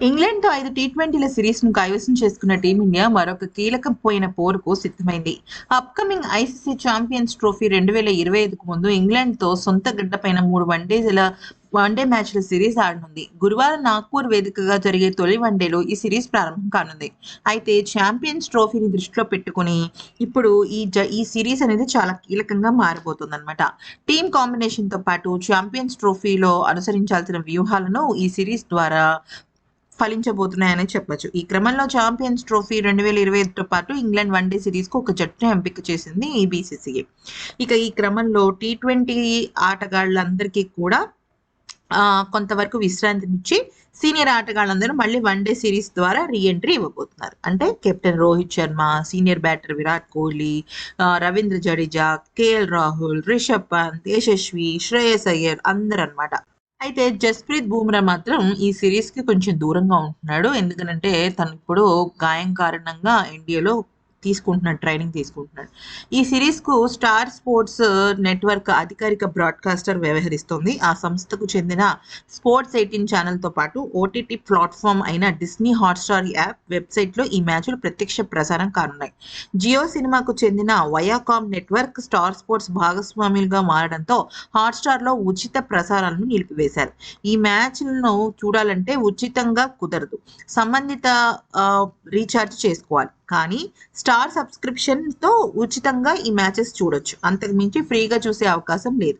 ఇంగ్లాండ్తో ఐదు టీ ట్వంటీల సిరీస్ను కైవసం చేసుకున్న టీమిండియా మరొక కీలకపోయిన పోరుకు సిద్ధమైంది. అప్కమింగ్ ఐసీసీ ఛాంపియన్స్ ట్రోఫీ రెండు వేల ఇరవై ఐదుకు ముందు ఇంగ్లాండ్తో సొంత గడ్డపైన మూడు వన్డేల వన్డే మ్యాచ్ల సిరీస్ ఆడనుంది. గురువారం నాగ్పూర్ వేదికగా జరిగే తొలి వన్డేలో ఈ సిరీస్ ప్రారంభం కానుంది. అయితే ఛాంపియన్స్ ట్రోఫీని దృష్టిలో పెట్టుకుని ఇప్పుడు ఈ జ ఈ సిరీస్ అనేది చాలా కీలకంగా మారిపోతుంది అనమాట టీమ్ కాంబినేషన్తో పాటు ఛాంపియన్స్ ట్రోఫీలో అనుసరించాల్సిన వ్యూహాలను ఈ సిరీస్ ద్వారా ఫలించబోతున్నాయని చెప్పొచ్చు. ఈ క్రమంలో ఛాంపియన్స్ ట్రోఫీ రెండు వేల ఇరవై ఐదుతో పాటు ఇంగ్లాండ్ వన్డే సిరీస్కు ఒక జట్టును ఎంపిక చేసింది ఈ బీసీసీఏ ఇక ఈ క్రమంలో టీ ట్వంటీ ఆటగాళ్ళందరికీ కూడా కొంతవరకు విశ్రాంతినిచ్చి సీనియర్ ఆటగాళ్ళందరూ మళ్ళీ వన్డే సిరీస్ ద్వారా రీఎంట్రీ ఇవ్వబోతున్నారు. అంటే captain Rohit Sharma senior batter Virat Kohli Ravindra Jadeja K L Rahul Rishabh Pant Yashasvi Shreyas Iyer అందరు అనమాట అయితే జస్ప్రీత్ బూమ్రా మాత్రం ఈ సిరీస్కి కొంచెం దూరంగా ఉంటున్నాడు. ఎందుకంటే తను ఇప్పుడు గాయం కారణంగా ఇండియాలో తీసుకుంటున్నాడు ట్రైనింగ్ తీసుకుంటున్నాడు. ఈ సిరీస్కు స్టార్ స్పోర్ట్స్ uh, నెట్వర్క్ అధికారిక బ్రాడ్కాస్టర్ వ్యవహరిస్తోంది. ఆ సంస్థకు చెందిన స్పోర్ట్స్ ఎయిటీన్ ఛానల్తో పాటు ఓటీటీ ప్లాట్ఫామ్ అయిన డిస్నీ హాట్స్టార్ యాప్ వెబ్సైట్లో ఈ మ్యాచ్లు ప్రత్యక్ష ప్రసారం కానున్నాయి. జియో సినిమాకు చెందిన వయాకామ్ నెట్వర్క్ స్టార్ స్పోర్ట్స్ భాగస్వాములుగా మారడంతో హాట్స్టార్లో ఉచిత ప్రసారాలను నిలిపివేశారు. ఈ మ్యాచ్లను చూడాలంటే ఉచితంగా కుదరదు. సంబంధిత uh, రీఛార్జ్ చేసుకోవాలి. కానీ స్టార్ సబ్స్క్రిప్షన్తో ఉచితంగా ఈ మ్యాచెస్ చూడొచ్చు. అంతకు మించి ఫ్రీగా చూసే అవకాశం లేదు.